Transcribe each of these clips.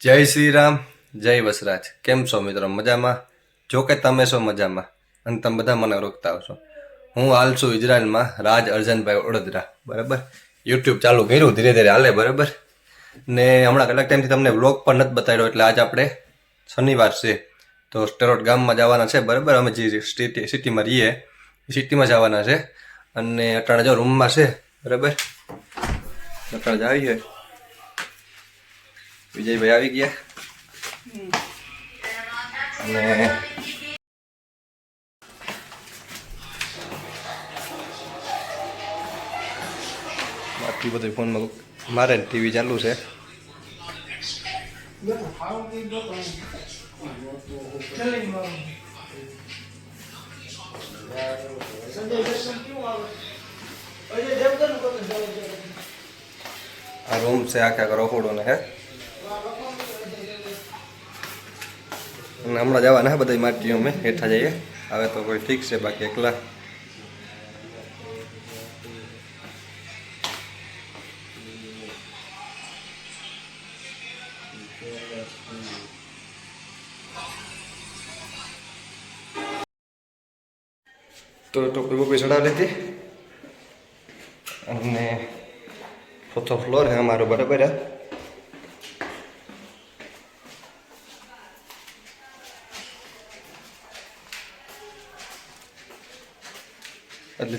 જય શ્રી રામ, જય વસરાજ. કેમ છો મિત્રો? મજામાં? જો કે તમે છો મજામાં અને તમે બધા મને રોકતા આવશો હું હાલ છું ઇઝરાયલમાં રાજ અર્જનભાઈ વડોદરા, બરાબર? યુટ્યુબ ચાલુ કર્યું, ધીરે ધીરે હાલે, બરાબર? ને હમણાં કેટલાક ટાઈમથી તમને વ્લોગ પણ નથી બતાવ્યો એટલે આજ આપણે શનિવાર છે, તો સ્ટેરોટ ગામમાં જવાના છે, બરાબર? અમે જે સિટી સિટીમાં રહીએ, એ સિટીમાં જવાના છે. અને અટાણે જો રૂમમાં છે, બરાબર? અટાણે જ આવીએ વિજયભાઈ આવી ગયા અને બાકી બધું ફોનમાં મારે ટીવી ચાલુ છે. આ રૂમ છે, આખા આખા રખોડો ને હે. અને હમણાં જવાના હે બધા માટીઓ અમે, હેઠા જઈએ. હવે તો કોઈ ઠીક છે, બાકી એકલા. તો ટોપી બોપી ચડાવી લીધી. અને ચોથો ફ્લોર છે અમારો, બરાબર હે?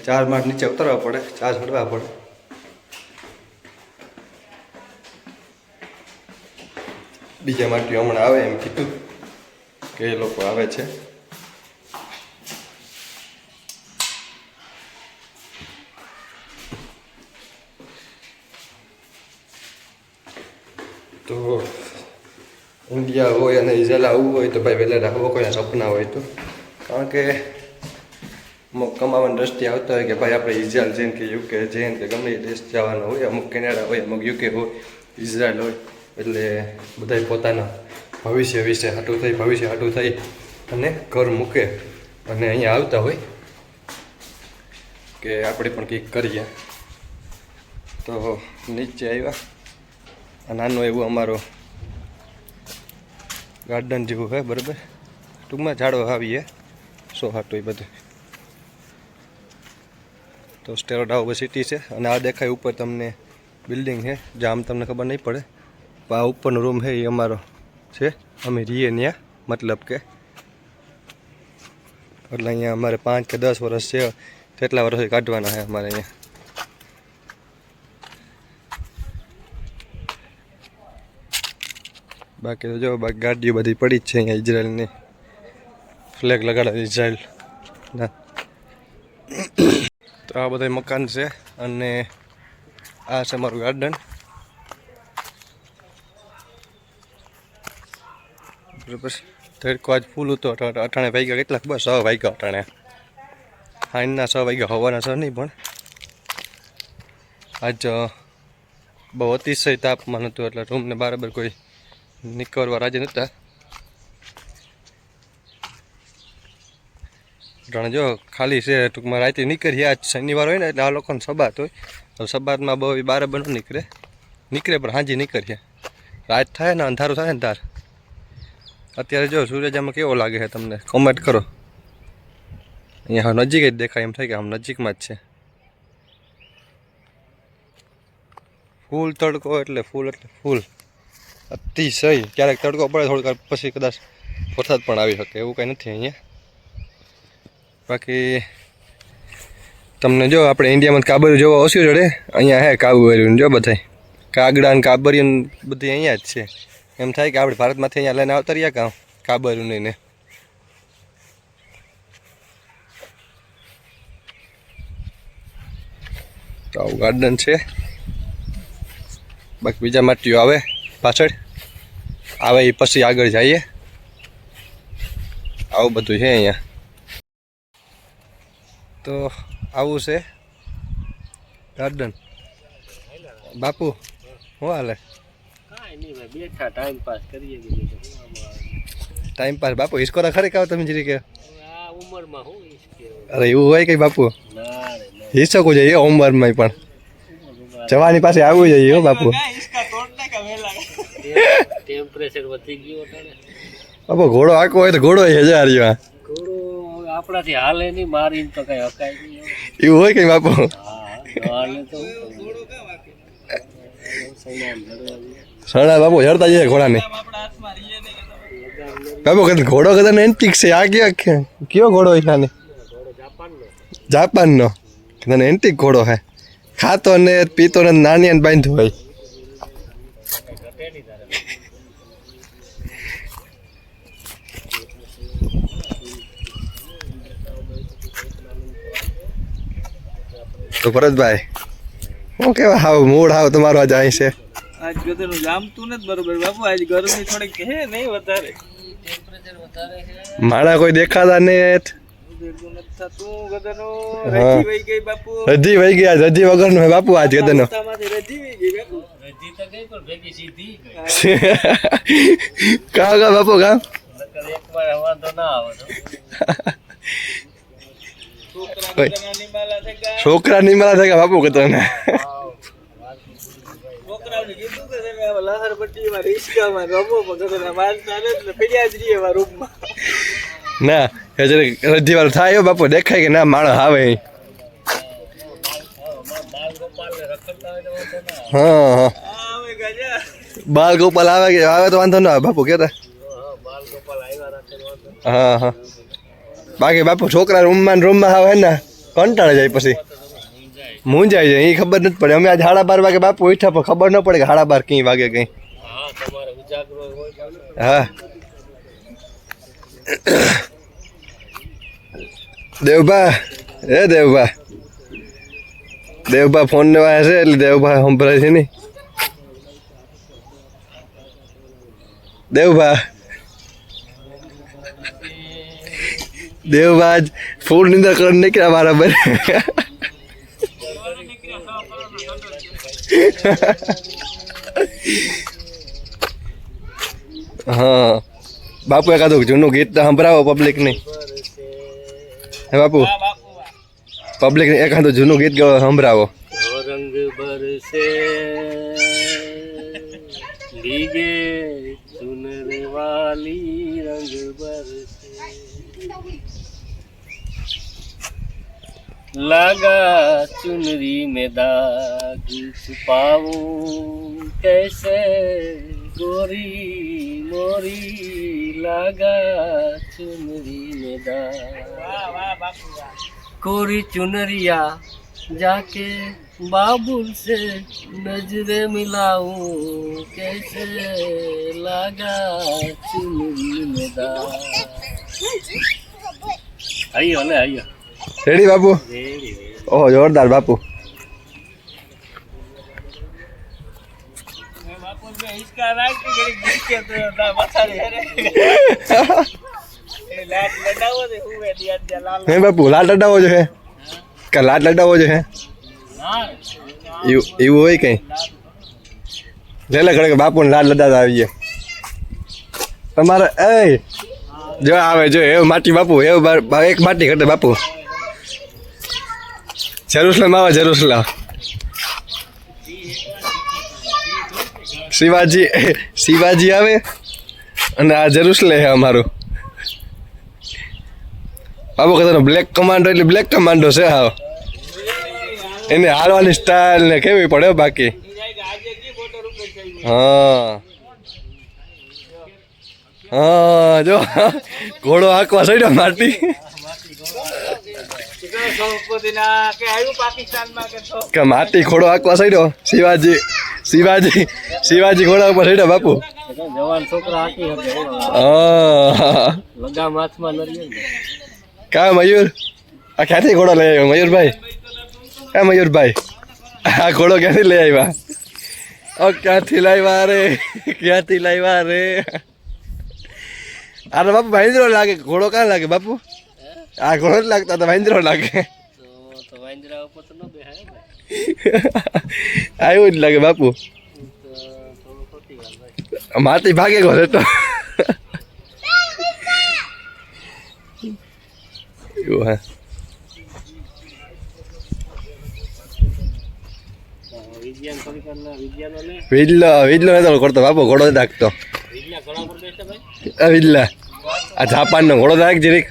ચાર માર્ક નીચે ઉતરવા પડે, ચાર ચડવા પડે. બીજા માટીઓ હમણાં આવે એમ કીધું કે એ લોકો આવે છે. તો ઇન્ડિયા હોય અને ઇઝરાયલ આવવું હોય તો ભાઈ વહેલા રાખવો, કોઈના સપના હોય તો. કારણ કે અમુક કમાવાની દ્રષ્ટિએ આવતા હોય કે ભાઈ આપણે ઇઝરાયલ જઈને કે યુકે જઈને કે ગમે એ દેશ જવાનો હોય, અમુક કેનેડા હોય, અમુક યુકે હોય ઇઝરાયલ હોય, એટલે બધાય પોતાના ભવિષ્ય વિશે હાટું થઈ, ભવિષ્ય હાટું થઈ અને ઘર મૂકે અને અહીંયા આવતા હોય કે આપણે પણ કંઈક કરીએ. તો નીચે આવ્યા. આ નાનો એવો અમારો ગાર્ડન જેવું હોય બરાબર? ટૂંકમાં ઝાડો આવીએ. સો હાટું એ બધું? તો સ્ટેરોડાઉબર સિટી છે. અને આ દેખાય ઉપર તમને બિલ્ડિંગ છે, જ્યાં આમ તમને ખબર નહીં પડે. આ ઉપરનો રૂમ છે, એ અમારો છે. અમે રહીએ ત્યાં મતલબ કે એટલે અહીંયા અમારે પાંચ કે દસ વર્ષ છે કેટલા વર્ષ કાઢવાના છે અમારે અહીંયા. બાકી તો જો, બાકી ગાડીઓ બધી પડી જ છે અહીંયા ઇઝરાયલની. ફ્લેગ લગાડે, ઇઝરાયલ. ના. તો આ બધા મકાન છે અને આ છે મારું ગાર્ડન બરાબર. તડકો આજ ફૂલ હતો અઠાણે વાગ્યા કેટલા બસ છ વાગ્યા અટાણે સાંજના છ વાગ્યા હવાના છ, નહીં પણ. આજ બહુ અતિશય તાપમાન હતું, એટલે રૂમને બરાબર કોઈ નીકળવા રાજી નહોતા. અટાણે જો ખાલી છે, ટૂંકમાં રાતે નીકળીએ, આજ શનિવાર હોય ને, એટલે આ લોકોને સબાત હોય. તો સબાતમાં બહુ બારે બનો નીકળે. નીકળે પણ હાજી નીકળીએ. રાત થાય ને, અંધારું થાય ને તાર. અત્યારે જો સૂરજ આમાં કેવો લાગે છે તમને? કોમેન્ટ કરો. અહીંયા નજીક જ દેખાય, એમ થાય કે આમ નજીકમાં જ છે. ફૂલ તડકો એટલે ફૂલ એટલે ફૂલ. અતિશય. ક્યારેક તડકો પડે, થોડીક પછી કદાચ વરસાદ પણ આવી શકે, એવું કંઈ નથી અહીંયા. બાકી તમને જો આપણે ઇન્ડિયામાં કાબર જોવા ઓછું જડે અહીંયા હે કાબરિયું જો બધાય. કાગડા ને કાબરિયું બધી અહીંયા જ છે. એમ થાય કે આપણે ભારતમાંથી અહીંયા લઈને આવતા રહ્યા કામ નહીં ને તો આવું ગાર્ડન છે. બાકી બીજા માટીઓ આવે પાછળ. આવે એ પછી આગળ જઈએ. આવું બધું છે અહીંયા. તો આવું છે. ગાર્ડન. બાપુ શું હાલે? કાંઈ નહીં ભાઈ બેઠા ટાઈમ પાસ કરીએ? ટાઈમ પાસ બાપુ હિસ્કોરા ખરી કાવ તમે જરી કે? ઉંમરમાં હું અરે એવું હોય કઈ બાપુ? હિસકું જોઈએ ઉંમરમાં પણ. જવાની પાસે આવવું જોઈએ હો બાપુ. ટેમ- ટેમ ટેમ્પરેચર વધી ગયું બાપુ ઘોડો આખો હોય તો ઘોડો હજાર રહ્યો આપણાથી હાલે નહીં મારી તો કઈ હકાય નહીં એવું. હોય કઈ બાપુ. સણા બાપુ જડતા જઈએ ઘોડાને. બાપુ કદાચ ઘોડો કદાચ એન્ટિક છે આ કયો કયો ઘોડો હોય નાને? જાપાનનો. જાપાનનો. કદાચ એન્ટિક ઘોડો હે. ખાતો ને પીતો ને નાની અને બાંધ્યું હોય. તો ભરતભાઈ હું કેવા હાવ મૂડ હાવ તમારો આજ અહીં છે. આજ ગધેડું જામતું નથી બરોબર બાપુ આજ ગરમી થોડીક હે નહીં વધારે. ટેમ્પરેચર માણા કોઈ દેખાતા નહીં. રજી વહી ગયા રજી વગરનો હે બાપુ આજ સીધી ગઈ. કા કા બાપુ કા નકર એક વાર વાંધો ના આવે તો છોકરા. થાય નિમલા થઈ ગયા બાપુ કે રૂમમાં. ના રજી વાર થાય બાપુ દેખાય કે ના માણસ આવે હા બાલ ગોપાલ આવે કે આવે તો વાંધો ના આવે બાપુ કેતા. હા હા. બાકી બાપુ છોકરા રૂમમાં રૂમમાં આવે ને, કંટાળે જાય પછી. મૂંઝાઈ જાય એ ખબર નથી પડે. અમે આજ હાડા બાર વાગે બાપુ ઉઠ્યા, પણ ખબર ન પડે કે હાડા બાર કઈ વાગે કઈ હા. દેવભા હે દેવભા. દેવભા ફોન વાયા છે, એટલે દેવભા સંભળાય છે નહીં. દેવભા. દેવભા આજ ફૂલ નિંદર કરીને નીકળ્યા બરાબર હા. બાપુ એકાદું જૂનું ગીત સંભળાવો પબ્લિક નહીં હે બાપુ? હા પબ્લિક ને એકાદું જૂનું ગીત ગયો સંભળાવો. વાલી लगा चुनरी में दाग छुपाओ कैसे गोरी मोरी लगा चुनरी में दाग। कोरी चुनरिया जाके बाबुल से नजरे मिलाऊ कैसे लगा चुनरी में दाग। आइए आइए રેડી બાપુ ઓહો જોરદાર બાપુ મેં બાપુ લાટ લડાવો ને હું? લાલ હે હે કે લાટ અડાવો જો હે? એવું હોય કઈ? લે લે ઘડે બાપુ ને લાટ લડાતા આવીએ. તમારે એ જો આવે જો એવું માટી બાપુ એવું એક માટી ઘટે બાપુ જેરુસલેમ આવે જેરુસલેમ શિવાજી શિવાજી આવે અને આ જેરુસલેમ છે અમારું. બાબુ કદાચ બ્લેક કમાન્ડો એટલે બ્લેક કમાન્ડો છે, હા. એને હાલવાની સ્ટાઇલ ને કેવી પડે બાકી. હા. હા, જો, ઘોડો આંકવા સડ્યો સંપત્તિના કે માટી ઘોડો આકવા સડ્યો? શિવાજી શિવાજી શિવાજી ઘોડા ઉપર સડ્યો બાપુ? જવાન છોકરા લગામ હાથમાં કા મયુર? આ ક્યાંથી ઘોડો લઈ આવ્યો મયુરભાઈ? કા મયુરભાઈ? આ ઘોડો ક્યાંથી લઈ આવ્યા? ઓ ક્યાંથી લાવ્યા રે? ક્યાંથી લાવ્યા રે? અરે બાપુ ભાઈ લાગે ઘોડો ક્યાં લાગે બાપુ? આ ઘોડો લાગતા તો વાંદરો લાગે આવ્યું જ લાગે બાપુ. માટી ભાગે ઘોડે તો. એવું હા. તો વિજ્ઞાન થોડીક વાર ના વિજ્ઞાનો લે વીજલો વીજલો નતો કરતો બાપુ ઘોડો નાખતો અવિલ્લા આ જાપાનનો ઘોડો નાખ જરીક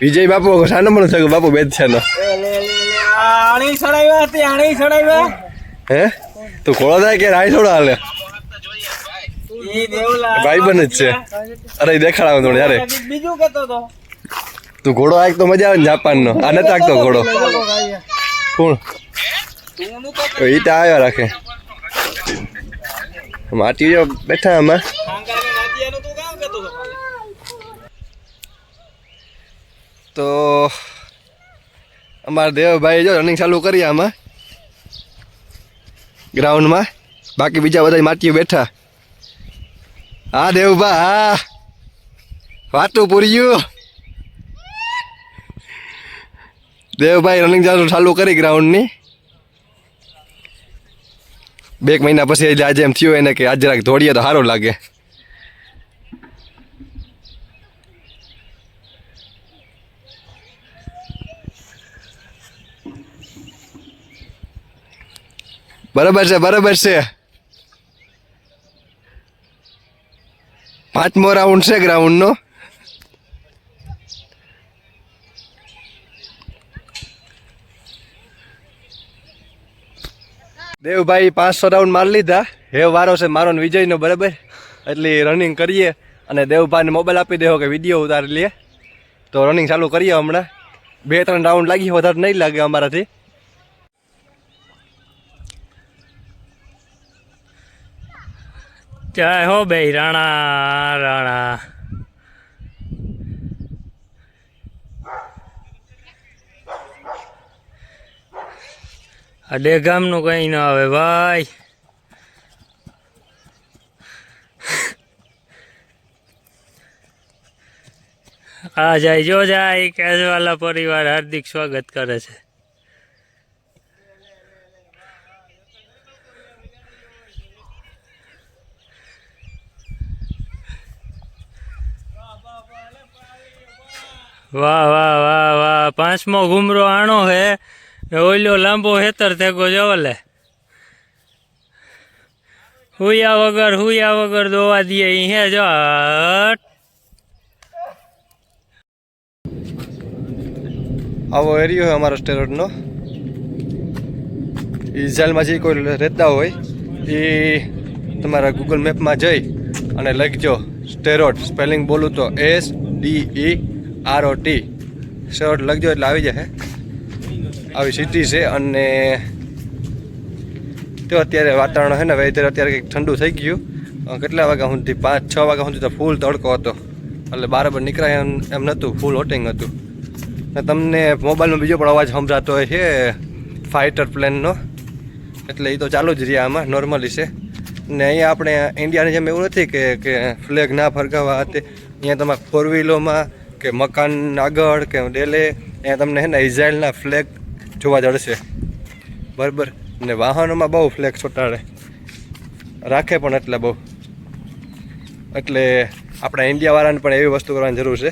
વિજય બાપુ સાનો પણ થયો બાપુ બેદ છે નો આણી સડાવ્યા હતી આણી સડાવ્યા હે તું ઘોડો દાયક યાર આઈ થોડો હાલે ઈ દેવલા ભાઈ બન જ છે અરે ઈ દેખાડાવ થોડો યારે બીજું કેતો તો તું ઘોડો આક તો મજા આવે ને જાપાનનો આ નથી આગતો ઘોડો કોણ તું નું કેતો તો ઈ તો આવ્યા રાખે માટીઓ બેઠા આમાં કાંકા ને નાદિયાનું તું કામ કેતો તો કાલે? તો અમારા દેવભાઈ જો રનિંગ ચાલુ કરી આમાં. ગ્રાઉન્ડમાં બાકી બીજા બધા માટીઓ બેઠા. હા, દેવભા, હા. વાતું પૂર્યું. દેવભાઈ રનિંગ ચાલુ ચાલુ કરી ગ્રાઉન્ડની બે મહિના પછી આજે એમ થયું એને કે આજે જરાક ધોડીએ તો સારું લાગે. બરાબર છે બરાબર છે. પાંચમો રાઉન્ડ છે ગ્રાઉન્ડનો દેવભાઈ પાંચસો રાઉન્ડ મારી લીધા. હે, વારો છે મારો વિજયનો, બરાબર? એટલે રનિંગ કરીએ અને દેવભાઈને મોબાઈલ આપી દેવો કે વીડિયો ઉતારી લઈએ તો રનિંગ ચાલુ કરીએ હમણાં. બે ત્રણ રાઉન્ડ લાગી, વધારે નહીં લાગે અમારાથી. જય હો બે રાણા રાણા. અડે ગામનું કઈ ના આવે ભાઈ. આ જાય, જો જાય કેજવાલા પરિવાર હાર્દિક સ્વાગત કરે છે. વાહ વાહ વાહ વાહ. પાંચમો ઘુમરો આણો હે. ઓલ્યો લાંબો હેતર થેકો જવલે હુયા વગર હુયા વગર દોવા દઈએ. હે જો. આવો એરિયો છે અમારો સ્ટેરોડનો. ઇઝરાયલમાં જે કોઈ રહેતા હોય એ તમારા ગૂગલ મેપમાં જઈ અને લખજો સ્ટેરોડ. સ્પેલિંગ બોલું તો S D E R O T short લખજો એટલે આવી જશે. આવી સિટી છે અને તો અત્યારે વાતાવરણ છે ને વેધર અત્યારે કંઈક ઠંડુ થઈ ગયું. કેટલા વાગ્યા સુધી? પાંચ, છ વાગ્યા સુધી તો ફૂલ તડકો હતો. એટલે બરાબર નીકળાય એમ એમ નહોતું ફૂલ હોટિંગ હતું. ને તમને મોબાઈલમાં બીજો પણ અવાજ સંભળાતો હોય છે ફાઇટર પ્લેનનો એટલે એ તો ચાલુ જ રહ્યા આમાં નોર્મલી છે. ને અહીંયા આપણે ઇન્ડિયાની જેમ એવું નથી કે ફ્લેગ ના ફરગાવવા હતી અહીંયા તમારે ફોર વ્હીલોમાં કે મકાન આગળ કે ડેલે ત્યાં તમને હે ને ઇઝરાયલના ફ્લેગ જોવા જડશે. બરાબર? ને વાહનોમાં બહુ ફ્લેગ ચોંટાડે. રાખે પણ એટલે બહુ. એટલે આપણા ઇન્ડિયાવાળાને પણ એવી વસ્તુ કરવાની જરૂર છે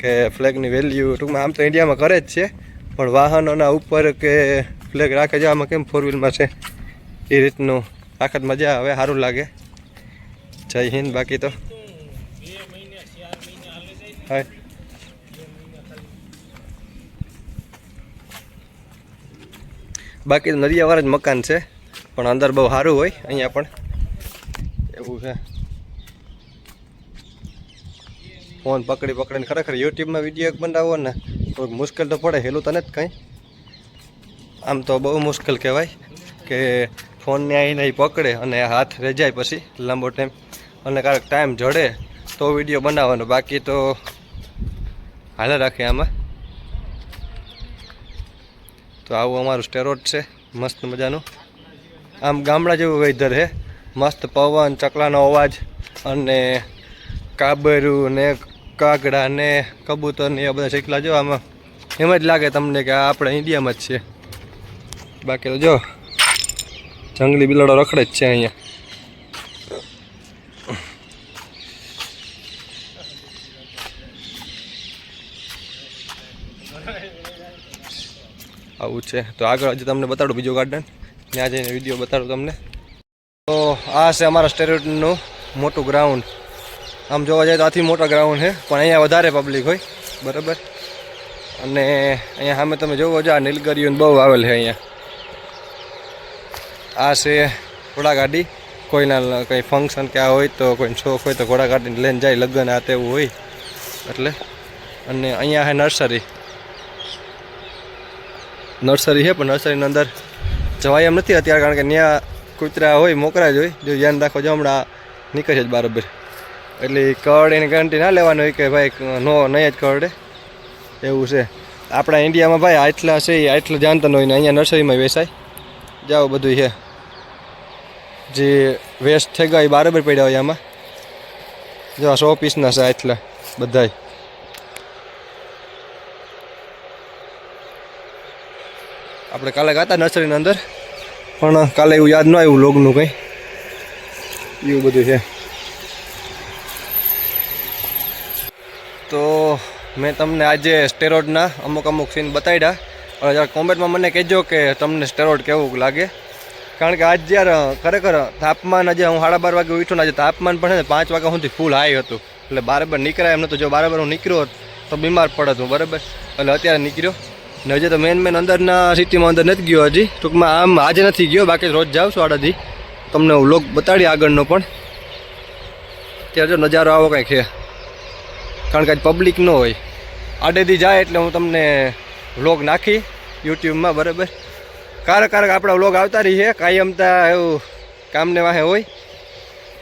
કે ફ્લેગની વેલ્યુ ટૂંકમાં આમ તો ઇન્ડિયામાં કરે જ છે પણ વાહનોના ઉપર કે ફ્લેગ રાખે છે આમાં કેમ ફોર વ્હીલમાં છે? એ રીતનું રાખત મજા આવે સારું લાગે. જય હિન્દ બાકી તો. હાય બાકી તો નદીયાવાળા જ મકાન છે, પણ અંદર બહુ સારું હોય, અહીંયા પણ. એવું છે. ફોન પકડી પકડીને ખરેખર યુટ્યુબમાં વીડિયો બનાવો ને, થોડુંક મુશ્કેલ તો પડે, હેલું તને જ કંઈ. આમ તો બહુ મુશ્કેલ કહેવાય કે ફોનને આવીને પકડે અને હાથ રેજાય પછી લાંબો ટાઈમ. અને કારક ટાઈમ જડે તો વીડિયો બનાવવાનો, બાકી તો હાલે રાખે આમાં. તો આવું અમારું સ્ટેરોડ છે, મસ્ત મજાનું. આમ ગામડા જેવું વેધર છે. મસ્ત પવન, ચકલાનો અવાજ અને કાબરું ને કાગડા ને કબૂતર ને એ બધા શીખલા જો આમાં. એમ જ લાગે તમને કે આપણે ઇન્ડિયામાં જ છે બાકી તો જો, જંગલી બિલાડો રખડે જ છે અહીંયા. આવું છે. તો આગળ હજી તમને બતાડું બીજું ગાર્ડન ત્યાં જઈને વીડિયો બતાડું તમને. તો આ છે અમારા સ્ટેડિયમનું મોટું ગ્રાઉન્ડ આમ જોવા જાય તો આથી મોટા ગ્રાઉન્ડ છે, પણ અહીંયા વધારે પબ્લિક હોય. બરાબર? અને અહીંયા સામે તમે જોવો છો, આ નીલગરીઓ બહુ આવેલ છે અહીંયા. આ છે ઘોડાગાડી. કોઈના કંઈ ફંક્શન કે આ હોય તો કોઈ શોખ હોય તો ઘોડાગાડીને લઈને જાય, લગ્ન આ તેવું હોય. એટલે. અને અહીંયા છે નર્સરી નર્સરી છે, પણ નર્સરીની અંદર જવાય એમ નથી અત્યારે, કારણ કે ત્યાં કૂતરા હોય, મોકરા જ હોય. જો ધ્યાન રાખો, જો હમણાં નીકળે જ બરાબર. એટલે કરડ એની ગેરંટી ના લેવાની હોય કે ભાઈ, નો, નહીં જ કરડે એવું છે. આપણા ઇન્ડિયામાં ભાઈ આટલા છે આટલા જાણતા ન હોય ને અહીંયા નર્સરીમાં વેચાય. જાઓ બધું છે. જે વેસ્ટ થઈ ગયા એ બરાબર પડ્યા હોય આમાં. જો સો પીસના છે આટલા બધાય. આપણે કાલે ગાતા નર્સરીની અંદર. પણ કાલે એવું યાદ ન આવ્યું લોગનું કંઈ. એવું બધું છે. તો મેં તમને આજે સ્ટેરોડના અમુક અમુક સીન બતાવ્યા અને જરા કોમેન્ટમાં મને કહેજો કે તમને સ્ટેરોડ કેવું લાગે. કારણ કે આજ જ્યારે ખરેખર તાપમાન આજે હું સાડા બાર વાગે ઉઠ્યો આજે તાપમાન પણ છે ને પાંચ વાગ્યા સુધી ફૂલ હાઈ હતું. એટલે બારાબર નીકળાય એમ નહોતું. જો બારાબર હું નીકળ્યો હોત તો બીમાર પડત હું, બરાબર? એટલે અત્યારે નીકળ્યો. ને હજી તો મેન મેન અંદરના સિટીમાં અંદર નથી ગયો હજી. ટૂંકમાં આમ આજે નથી ગયો, બાકી રોજ જાઉં છું આડાથી તમને હું લોક બતાડી આગળનો પણ. ત્યારે જો નજારો આવો કંઈક છે. કારણ કે આજ પબ્લિક ન હોય. આડેથી જાય એટલે હું તમને વ્લોગ નાખી યુટ્યુબમાં, બરાબર? કારક કારક આપણા વ્લોગ આવતા રહી છે. કાયમ તા એવું કામને વાહે હોય.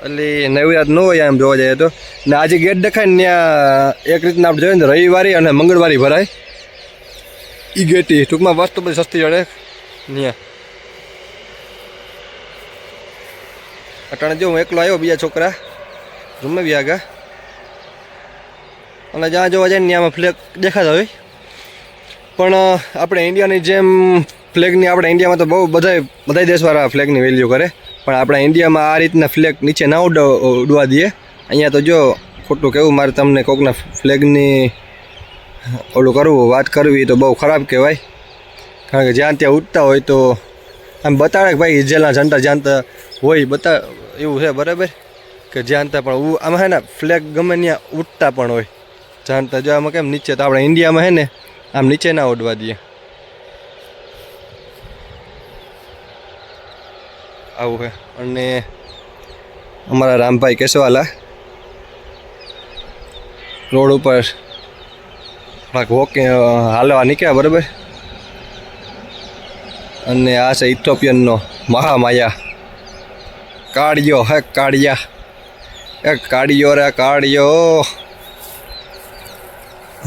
એટલે નવીરાત ન હોય એમ જોવા જઈએ તો. ને આજે ગેટ દેખાય ને ત્યાં એક રીતના આપણે જોઈએ ને રવિવારે અને મંગળવારે ભરાય. ઈ ગેટી ટૂંકમાં વસ્તુ બધી સસ્તી જડે ત્યાં અટાણે જો હું એકલો આવ્યો બીજા છોકરા રૂમે બી આગા. અને જ્યાં જોવા જાય ને ત્યાંમાં ફ્લેગ દેખાતા હોય. પણ આપણે ઇન્ડિયાની જેમ ફ્લેગની આપણે ઇન્ડિયામાં તો બહુ બધા બધા દેશવાળા ફ્લેગની વેલ્યુ કરે. પણ આપણા ઇન્ડિયામાં આ રીતના ફ્લેગ નીચે ના ઉડ ઉડવા દઈએ. અહીંયા તો જો ખોટું કેવું મારે તમને કોકના ફ્લેગની ઓલું કરવું, વાત કરવી તો બહુ ખરાબ કહેવાય. કારણ કે જ્યાં ત્યાં ઉડતા હોય તો આમ બતાડે કે ભાઈ, જેલના ઝંડા જ્યાં ત્યાં હોય બતા, એવું છે, બરાબર? કે જ્યાં ત્યાં પણ આમાં હે ને ફ્લેગ ગમે ત્યાં ઉડતા પણ હોય. જાણતા જો આમાં કેમ નીચે, તો આપણે ઇન્ડિયામાં હે ને, આમ નીચે ના ઉડવા દઈએ. આવું છે. અને અમારા રામભાઈ કેશવાલા રોડ ઉપર થોડાક વોકે હાલવા નીકળ્યા, બરાબર? અને આ છે ઇથોપિયનનો મહામાયા. કાળિયો હે, કાળિયા. એ કાળિયો રે, કાળિયો.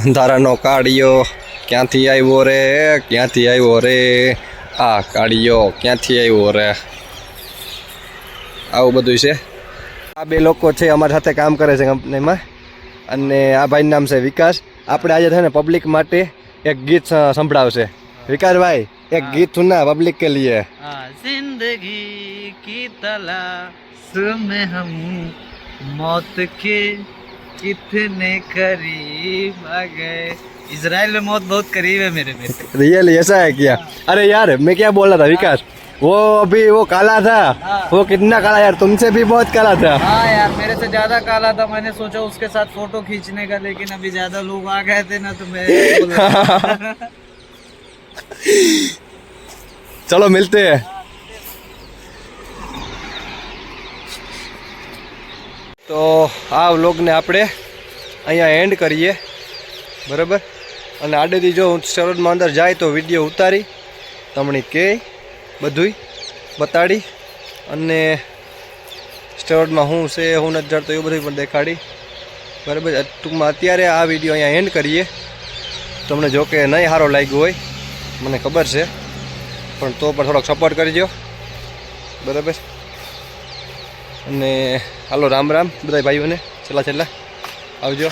અંધારાનો કાળિયો ક્યાંથી આવ્યો રે? ક્યાંથી આવ્યો રે? આ કાળિયો ક્યાંથી આવ્યો રે? આવું બધું છે. આ બે લોકો છે, અમારી સાથે કામ કરે છે કંપનીમાં અને આ ભાઈનું નામ છે વિકાસ. આપણે આજે છે ને પબ્લિક માટે એક ગીત સ- સંભળાવશે વિકાસભાઈ એક ગીત સુના પબ્લિક કે લીએ हाँ जिंदगी की तलाश में हम मौत के कितने करीब आ गए इसराइल में मौत बहुत करीब है मेरे बेटे रियली ऐसा है क्या अरे यार मैं क्या बोल रहा था विकास वो अभी वो काला था वो कितना काला यार तुमसे भी बहुत काला था हाँ यार मेरे से ज्यादा काला था मैंने सोचा उसके साथ फोटो खींचने का लेकिन अभी ज्यादा लोग आ गए थे ना तो मैं बोल रहा था। चलो मिलते हैं તો આ વ્લોગને આપણે અહીંયા એન્ડ કરીએ બરાબર અને આડેથી જો શરદમાં અંદર જાય તો વિડીયો ઉતારી તમને કે બધુંય બતાડી અને સ્ટોરમાં શું છે, હું નથી જાણતો, એવું બધું પણ દેખાડી. બરાબર, ટૂંકમાં અત્યારે આ વીડિયો અહીંયા એન્ડ કરીએ. તમને જો કે નહીં સારો લાગ્યો હોય, મને ખબર છે, પણ તો પણ થોડોક સપોર્ટ કરજો બરાબર? અને હાલો રામ રામ બધા ભાઈઓને, છેલ્લા છેલ્લા. આવજો.